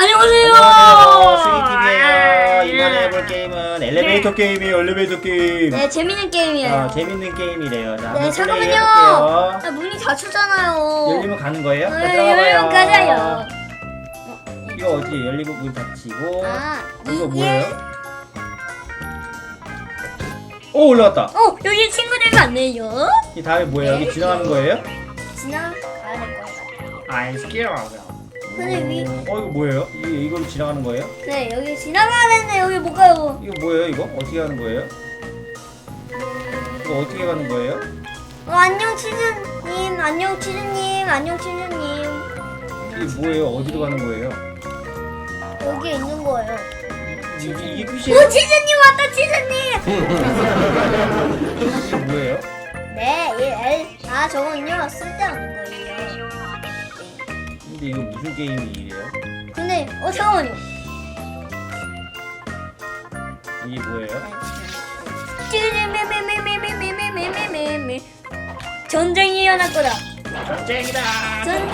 안녕하세요. 안녕하세요 스위TV에요 이번에 해볼 게임은 엘리베이터 게임이에요 엘리베이터 게임 네, 재밌는 게임이에요. 아 재밌는 게임이래요 자 네, 한번 플레이 잠깐만요. 해볼게요 아, 문이 닫혔잖아요. 열리면 가는 거예요? 자, 네, 들어가봐요 열리면 가자요. 이거 어디 열리고 문 닫히고 아, 이거 이- 뭐예요? 오 올라왔다 어, 여기 친구들 많네요. 이 다음에 뭐예요? 여기 지나가는 거예요? 지나가야 될 거예요. I'm 근데 위- 어 이거 뭐예요? 이, 이걸로 지나가는 거예요? 네, 여기 지나가야 되는데 여기 못 가요. 이거 뭐예요 이거? 어떻게 하는 거예요? 이거 어떻게 가는 거예요? 어, 안녕 치즈님, 안녕 치즈님, 안녕 치즈님. 이게 뭐예요? 어디로 가는 거예요? 여기 있는 거예요. 이게, 이게 끝이에요? 오, 치즈님 왔다, 치즈님. 이게 뭐예요? 네, 이 엘, 아 저건요 쓸데없는 거예요. 근데 이거 무슨 게임이에요? 근데 어 잠깐만요. 이게 뭐예요? 찌리미미미미미미미미미미 전쟁이 일어날 거다. 전쟁이다! 전쟁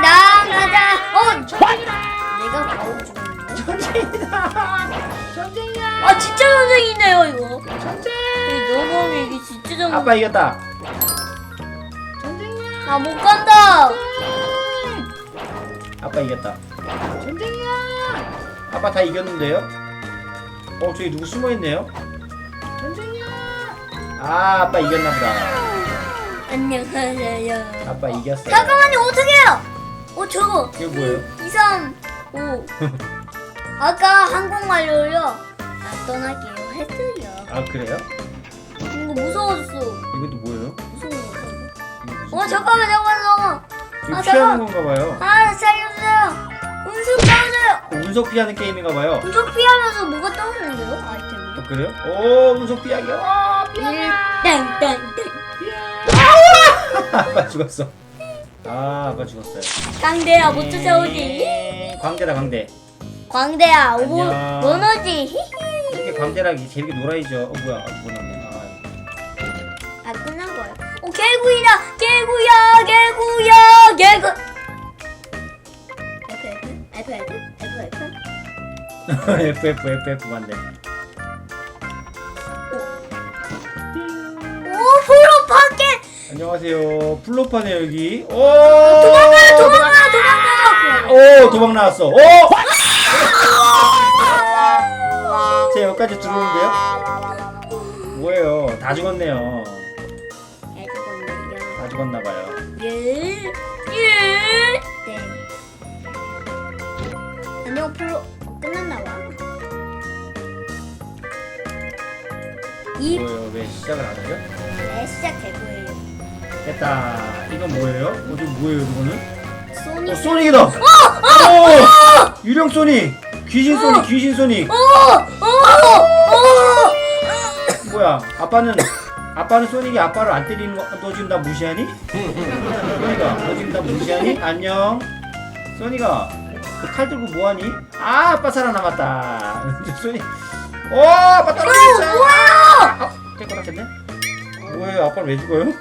나가자. 어 전쟁이다. 내가 바로 죽었는데. 전쟁이다! 전쟁이야! 아 진짜 전쟁이네요 이거. 전쟁. 너무 이게 진짜 전쟁. 아빠 이겼다! 아못 간다. 아빠 이겼다. 전쟁이야! 아빠 다 이겼는데요? 어, 저기 누구 숨어있네요? 전쟁이야! 아, 아빠 이겼나 보다. 안녕하세요. 아빠 이겼어요. 잠깐만요 어떻게 해요? 어 저거. 이게 뭐예요? 2, 3, 5. 아까 한국말로요. 안 떠날게요. 했어요. 아, 그래요? 이거 무서웠어. 이것도 뭐예요? 무서워. 이거 무슨 어 잠깐만 잠깐만 잠깐만. 이거 아, 피하는 잠깐. 건가 봐요. 아. 운수 어, 운석 피하는 게임인가 봐요. 운수 피하면서 뭐가 떠오르는데요? 어, 아이템이. 그래요? 오, 운석 피하기. 와, 땡땡땡. 아빠 죽었어. 아, 아빠 죽었어요. 강대야 못 쫓아오지. 네, 광대다, 광대. 광대야 오고 안녕. 원어지. 히히. 이렇게 광대랑 재밌게 놀아야죠. 어, 뭐야. 아, 뭐 났네. 아 끝난 거예요. 오 개구이다. 개구야 개구야 개구. F F F F F. 아. F, F, F, F 맞네. 오 프로 파켓. 안녕하세요. 플로파네, 여기. 오! 도망가 도망가 도망가. 오, 도망 나왔어. 오! 제 여기까지 들어오는데요? 뭐예요? 다 죽었네요. 다 죽었나봐요. 예. 예. 안녕 프로 끝났나 봐. 이 뭐예요? 왜 시작을 안 하죠? 네, 시작되고요. 됐다. 이건 뭐예요? 어, 저 뭐예요, 이거는? 소닉. 어, 소닉이다! 오! 유령 소닉! 귀신 소닉, 귀신 소닉! 뭐야? 아빠는, 아빠는 소닉이 아빠를 안 때리는 거, 너 지금 나 무시하니? 소닉아, 너 지금 나 무시하니? 안녕? 소닉아, 그칼 들고 뭐하니? 아, 아빠 살아남았다. 소닉, 오, 아빠 떨어졌어! 뭐야? 아, 깨끗하겠네? 뭐예요? 아빠는 왜 죽어요?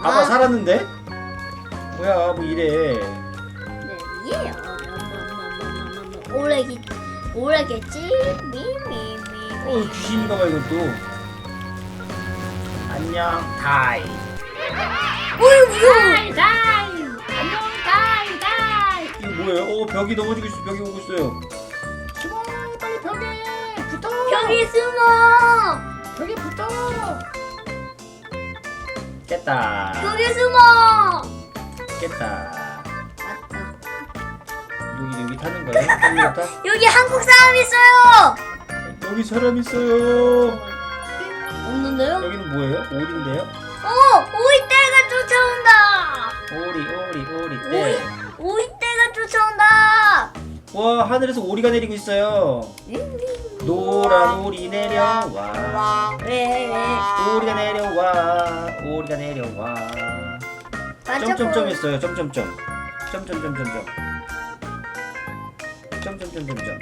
아빠 아. 살았는데? 뭐야, 뭐 이래. 네, 이에요. 오래기 오래겠지? 미미미. 어, 귀신인가 봐, 이것도. 안녕, 다이. 어이 무서워. 이거 뭐예요? 어, 벽이 넘어지고 있어, 벽이 오고 있어요. 숨어, 빨리 벽에 붙어. 벽에 숨어. 벽에 붙어. 깼다. 벽에 숨어. 깼다. 맞다. 여기, 여기 타는 거예요? 여기 타? 여기 한국 사람 있어요. 여기 사람 있어요. 없는데요? 여기는 뭐예요? 오리인데요? 어, 오이 떼가 쫓아온다. 오리, 오리, 오리 오이, 떼. 오이 떼가 쫓아온다. 와, 하늘에서 오리가 내리고 있어요. 노란 오리 내려와. 왜? 오리가 내려와. 오리가 내려와. 점점점 했어요. 점점점. 점점점점점. 점점점점점.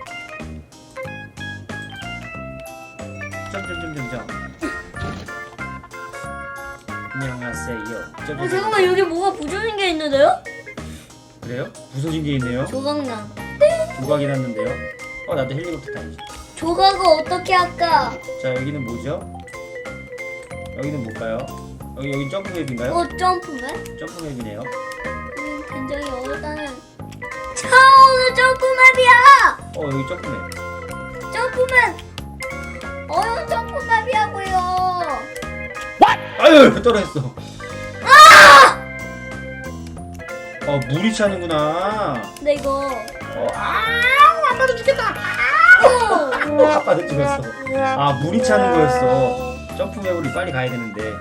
점점점점점. 안녕하세요. 어. 잠깐만 여기 뭐가 부서진 게 있는데요? 그래요? 부서진 게 있네요. 조각남. 조각이 났는데요. 어 나도 헬리콥터 타야지. 조각을 어떻게 할까? 자 여기는 뭐죠? 여기는 뭘까요? 여기 여기 점프맵인가요? 어 점프맨? 점프맵이네요. 음, 굉장히 어렵다는. 처음 점프맵이야. 어 여기 점프맵. 점프맨. 어려운 점프맵이라고요. 아유 떨어졌어. 어 물이 차는구나. 근데 이거. 어, 아 아빠도 죽겠다. 오! 어, 아빠도 죽었어. 아 물이 차는 거였어. 점프맵으로 빨리 가야 되는데.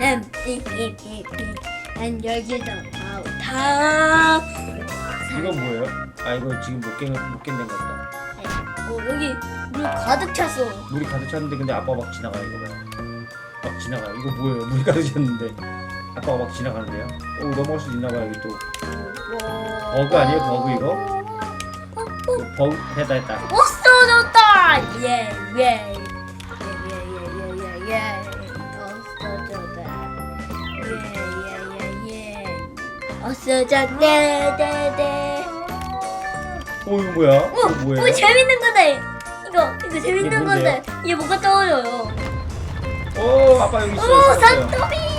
음, 이, 이. 난 여기서 아우 다. 이건 뭐예요? 아 이거 지금 못 깬, 못 깬된 거 보다. 어 여기 물 가득 찼어. 물이 가득 찼는데 근데 아빠가 막 지나가요 이거 봐요. 막 지나가요. 이거 뭐예요? 물이 가득 찼는데 아빠가 막 지나가는데요. 오 넘어갈 수 있나 봐요 여기 또. 버그 아니에요, 버그 이거? 이거 버그 됐다 됐다. 없어졌다. 예, 예. 예, 예, 예, 예, 예, 예. 없어졌다. 예, 예, 예, 예. 네, 네. 오 이거 뭐야? 어, 이거 뭐예요? 어, 재밌는 건데. 이거, 이거 재밌는 뭔데요? 건데. 이게 뭐가 떠올려요. 오 아빠 여기 있어요. 오, 살았어요. 산더미.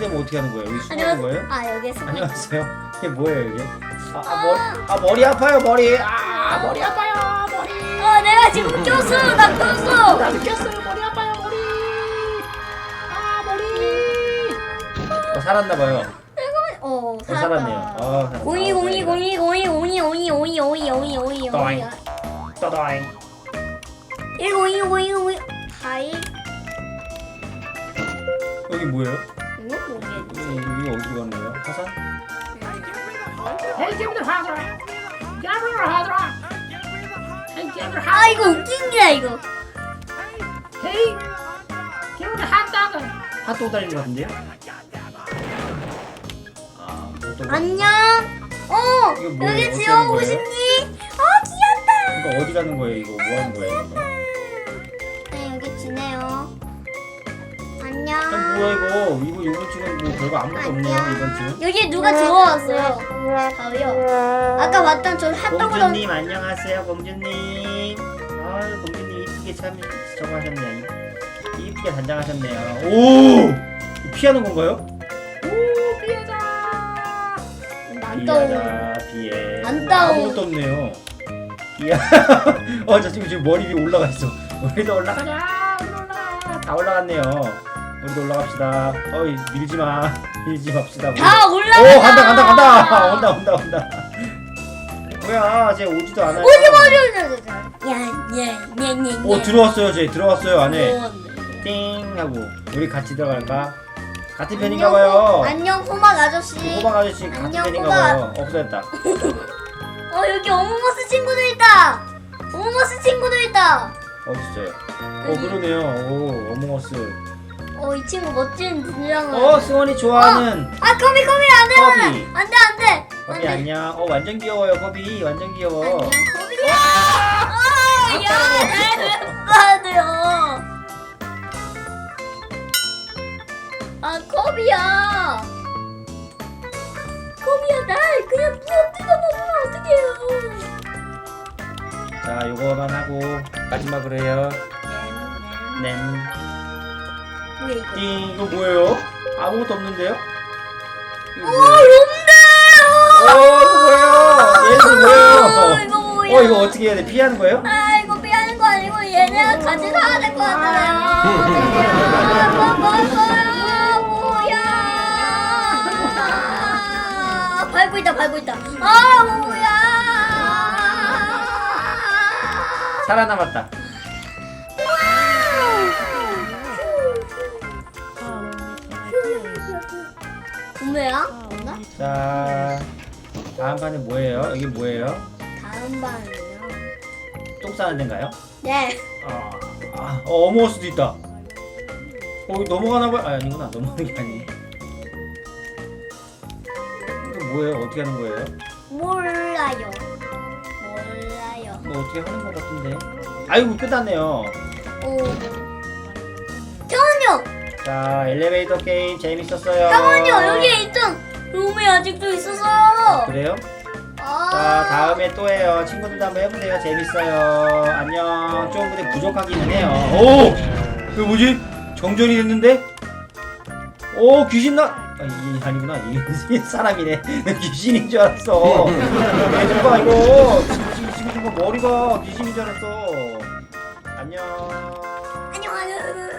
되면 어떻게 하는 거예요? 여기 숨는 거예요? 아, 여기서. 안녕하세요. 이게 뭐예요 이게? 아, 아, 머리, 아 머리 아파요 머리. 아 머리 아파요 머리. 어, 내가 지금 꼈어. 나 꼈어. 나 느꼈어요 머리 아파요 머리. 아 머리. 어 살았나 봐요. 어, 어 살았네요. 어. 공이 공이 공이 공이 공이 공이 공이 공이 공이 공이 공이 떠다잉. 일 공이 공이 공이 하이 여기 뭐예요? 이거 이게 어디로 가는 거예요? 화산? 헬기부터 하더라. 야로를 하더라. 아 이거 웃긴 게 이거. 헤이. 한다고. 핫도 달린 것 같은데요? 안녕. 어 뭐, 여기 지어 오신니? 어 귀엽다. 이거 어디 가는 거예요? 이거 뭐 하는 거예요? 이거? 뭐야 이거? 이거 이번 주는 뭐 별거 아무것도 없네요 이번 주는. 여기 누가 들어왔어요 저요 아까 봤던 저 핫도그로 공주님 안녕하세요 공주님. 아 공주님 이쁘게 참 저거 하셨네요. 이- 이쁘게 단장하셨네요. 오 피하는 건가요? 오 피하자. 안 떠오 피하자 피해. 안 오, 따오. 아무것도 없네요. 피하. 어저 지금 지금 머리 위에 올라가 있어. 우리도 올라가자. 올라가. 다 올라갔네요. 우리도 올라갑시다. 어이 밀지 마. 밀지 맙시다. 다오 올라가 간다 간다 간다 온다 온다 온다 뭐야 쟤 오지도 않아요 오지 마려 야야야야야 오 들어왔어요 쟤 들어왔어요 안에 들어왔네. 띵 하고 우리 같이 들어갈까 같은 편인가 봐요 안녕 호박 아저씨. 호박 아저씨 같은 안녕, 편인가 호박. 봐요 없어졌다 어 여기 어몽어스 친구도 있다. 어몽어스 친구도 있다. 어딨어요 어 그러네요 오 어몽어스 어 이 친구 멋진 분량을. 어 수원이 좋아하는 아 커비 커비 안돼 커비. 안돼 안 돼 거비 안돼. 안녕 어 완전 귀여워요 거비 완전 귀여워 안녕 커비야. 아야 빠져요. 아 커비야. 커비야 날 그냥 부어 뜯어먹으면 어떡해요. 자 요거만 하고 마지막으로 해요 네. 띵 이거 뭐예요? 아무것도 없는데요? 이거 오 뭐예요? 어 이거 뭐예요? 얘는 어, 뭐예요? 이거 뭐야? 어 이거 어떻게 해야 돼? 피하는 거예요? 아 이거 피하는 거 아니고 얘네랑 같이 살아야 될 것 같아요. 뭐야? 밟고 있다 밟고 있다. 아 뭐야? 살아남았다. 뭐야? 뭔가? 자 다음 판은 뭐예요? 이게 뭐예요? 다음 반은요? 똥 싸는 데인가요? 네. 아, 아 어, 어머할 수도 있다. 어 넘어가나 봐요. 아 아니구나 넘어가는 게 아니네. 이거 뭐예요? 어떻게 하는 거예요? 몰라요. 몰라요. 이거 어떻게 하는 것 같은데? 아이고 끝났네요. 오. 자 엘리베이터 게임 재밌었어요. 잠깐만요. 여기 있던 룸이 아직도 있어서. 그래요? 아. 자 다음에 또 해요. 친구들도 한번 해보세요? 재밌어요. 안녕. 좀 근데 부족하기는 해요. 오! 이거 뭐지? 정전이 됐는데? 오 귀신 나 아, 이게 아니구나. 이게 사람이네. 귀신인 줄 알았어. 얘들봐 이거. 지금 지금 지금 머리가 귀신인 줄 알았어. 안녕. 안녕.